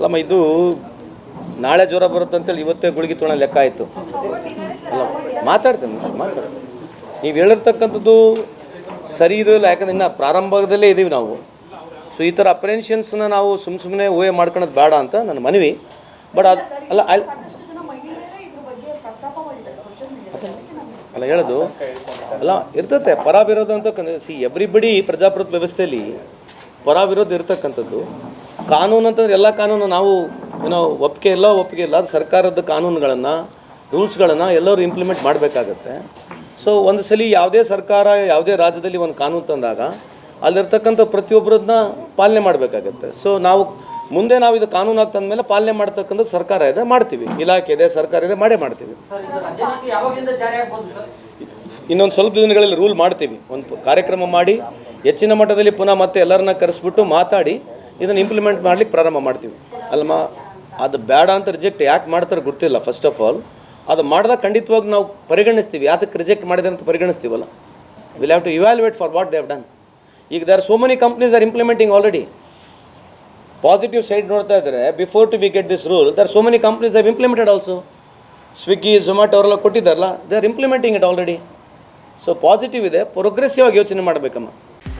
ಅಲ್ಲಮ್ಮ, ಇದು ನಾಳೆ ಜ್ವರ ಬರುತ್ತೆ ಅಂತೇಳಿ ಇವತ್ತೇ ಗುಳಿಗೆ ತೋಣ ಲೆಕ್ಕ ಆಯಿತು. ಅಲ್ಲ, ಮಾತಾಡ್ತೇನೆ, ಮಾತಾಡ್ತೀನಿ. ನೀವು ಹೇಳಿರ್ತಕ್ಕಂಥದ್ದು ಸರಿ ಇಲ್ಲ, ಯಾಕಂದ್ರೆ ಇನ್ನು ಪ್ರಾರಂಭದಲ್ಲೇ ಇದ್ದೀವಿ ನಾವು. ಸೊ ಈ ಥರ ಅಪ್ರೆನ್ಷನ್ಸ್ನ ನಾವು ಸುಮ್ಮ ಸುಮ್ಮನೆ ಊಹೆ ಮಾಡ್ಕೊಳೋದು ಬೇಡ ಅಂತ ನನ್ನ ಮನವಿ. ಬಟ್ ಅದು ಅಲ್ಲ, ಅಲ್- ಅಲ್ಲ, ಹೇಳೋದು. ಅಲ್ಲ, ಇರ್ತತೆ, ಪರ ವಿರೋಧ ಅಂತ ಸಿ ಎವ್ರಿಬಡಿ ಪ್ರಜಾಪ್ರಭುತ್ವ ವ್ಯವಸ್ಥೆಯಲ್ಲಿ ಪರ ವಿರೋಧ ಇರ್ತಕ್ಕಂಥದ್ದು. ಕಾನೂನು ಅಂತಂದ್ರೆ ಎಲ್ಲ ಕಾನೂನು ನಾವು ಏನೋ ಒಪ್ಪಿಗೆ ಇಲ್ಲ ಒಪ್ಪಿಗೆ ಇಲ್ಲ ಅದು ಸರ್ಕಾರದ ಕಾನೂನುಗಳನ್ನು ರೂಲ್ಸ್ಗಳನ್ನು ಎಲ್ಲರೂ ಇಂಪ್ಲಿಮೆಂಟ್ ಮಾಡಬೇಕಾಗತ್ತೆ. ಸೊ ಒಂದು ಸಲ ಯಾವುದೇ ಸರ್ಕಾರ ಯಾವುದೇ ರಾಜ್ಯದಲ್ಲಿ ಒಂದು ಕಾನೂನು ತಂದಾಗ ಅಲ್ಲಿರ್ತಕ್ಕಂಥ ಪ್ರತಿಯೊಬ್ಬರದನ್ನ ಪಾಲನೆ ಮಾಡಬೇಕಾಗತ್ತೆ. ಸೊ ನಾವು ಮುಂದೆ ನಾವು ಇದು ಕಾನೂನು ಆಗಿ ತಂದಮೇಲೆ ಪಾಲನೆ ಮಾಡ್ತಕ್ಕಂಥ ಸರ್ಕಾರ ಇದೆ ಮಾಡ್ತೀವಿ. ಇಲಾಖೆ ಇದೆ ಸರ್ಕಾರ ಇದೆ ಮಾಡೇ ಮಾಡ್ತೀವಿ. ಇನ್ನೊಂದು ಸ್ವಲ್ಪ ದಿನಗಳಲ್ಲಿ ರೂಲ್ ಮಾಡ್ತೀವಿ. ಒಂದು ಕಾರ್ಯಕ್ರಮ ಮಾಡಿ ಹೆಚ್ಚಿನ ಮಟ್ಟದಲ್ಲಿ ಪುನಃ ಮತ್ತೆ ಎಲ್ಲರನ್ನ ಕರೆಸ್ಬಿಟ್ಟು ಮಾತಾಡಿ ಇದನ್ನು ಇಂಪ್ಲಿಮೆಂಟ್ ಮಾಡ್ಲಿಕ್ಕೆ ಪ್ರಾರಂಭ ಮಾಡ್ತೀವಿ. ಅಲ್ಮ, ಅದು ಬೇಡ ಅಂತ ರಿಜೆಕ್ಟ್ ಯಾಕೆ ಮಾಡ್ತಾರೆ ಗೊತ್ತಿಲ್ಲ ಫಸ್ಟ್ ಆಫ್ ಆಲ್ ಅದು ಮಾಡಿದಾಗ ಖಂಡಿತವಾಗಿ ನಾವು ಪರಿಗಣಿಸ್ತೀವಿ. ಯಾತಕ್ಕೆ ರಿಜೆಕ್ಟ್ ಮಾಡಿದೆ ಅಂತ ಪರಿಗಣಿಸ್ತೀವಲ್ಲ? Will have to evaluate for what they've done ಈಗ there so many companies are implementing already positive side ನೋಡ್ತಾ ಇದ್ದಾರೆ before to we get this rule there so many companies have implemented also Swiggy Zomato ಅವರೆಲ್ಲ ಕೊಟ್ಟಿದ್ದಾರಲ್ಲ they are implementing it already so positive ಇದೆ progressive ಆಗಿ ಯೋಚನೆ ಮಾಡಬೇಕಮ್ಮ.